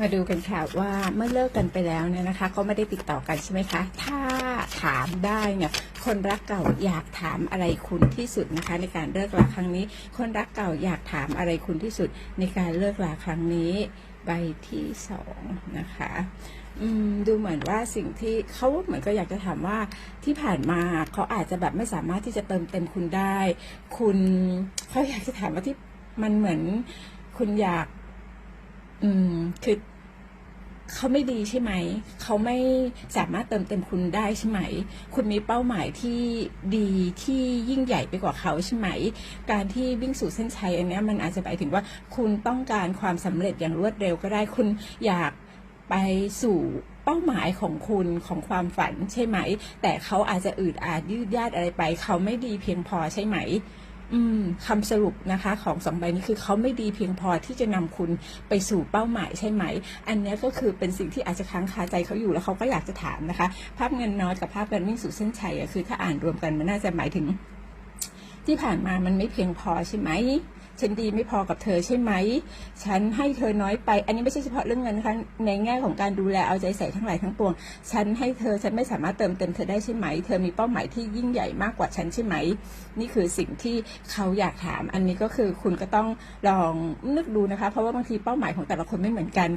มาดูกันค่ะว่าเมื่อเลิกกันไปแล้วเนี่ยนะคะ ก็ไม่ได้ติดต่อกันใช่ไหมคะ ถ้าถามได้เนี่ยคนรักเก่าอยากถามอะไรคุณที่สุดนะคะ ในการเลิกลาครั้งนี้ คนรักเก่าอยากถามอะไรคุณที่สุด ในการเลิกลาครั้งนี้ใบที่สองนะคะดูเหมือนว่าสิ่งที่เขาเหมือนก็อยากจะถามว่าที่ผ่านมาเขาอาจจะแบบไม่สามารถที่จะเติมเต็มคุณได้ คุณเขาอยากจะถามว่าที่มันเหมือนคุณอยาก อืม คือเขาไม่ดีใช่ไหม เขาไม่สามารถเติมเต็มคุณได้ใช่ไหม คุณมีเป้าหมายที่ดีที่ยิ่งใหญ่ไปกว่าเขาใช่ไหม การที่วิ่งสู่เส้นชัยอันนี้มันอาจจะไปถึงว่าคุณต้องการความสำเร็จอย่างรวดเร็วก็ได้ คุณอยากไปสู่เป้าหมายของคุณของความฝันใช่ไหม แต่เขาอาจจะอืดอาดยืดยาดอะไรไป เขาไม่ดีเพียงพอใช่ไหม คำสรุปนะคะของสองใบนี้คือเขาไม่ดีเพียงพอที่จะนำคุณไปสู่เป้าหมายใช่ไหม อันนี้ก็คือเป็นสิ่งที่อาจจะค้างคาใจเขาอยู่แล้วเขาก็อยากจะถามนะคะ ภาพเงินน้อยกับภาพการวิ่งสู่เส้นชัยคือถ้าอ่านรวมกันมันน่าจะหมายถึง ที่ผ่านมามันไม่เพียงพอใช่ไหม ฉันดีไม่พอกับเธอใช่ไหม ฉันให้เธอน้อยไป อันนี้ไม่ใช่เฉพาะเรื่องเงินนะคะในแง่ของการดูแลเอาใจใส่ทั้งหลายทั้งปวง ฉันให้เธอฉันไม่สามารถเติมเต็มเธอได้ใช่ไหม เธอมีเป้าหมายที่ยิ่งใหญ่มากกว่าฉันใช่ไหม นี่คือสิ่งที่เขาอยากถาม อันนี้ก็คือคุณก็ต้องลองนึกดูนะคะ เพราะว่าบางทีเป้าหมายของแต่ละคนไม่เหมือนกัน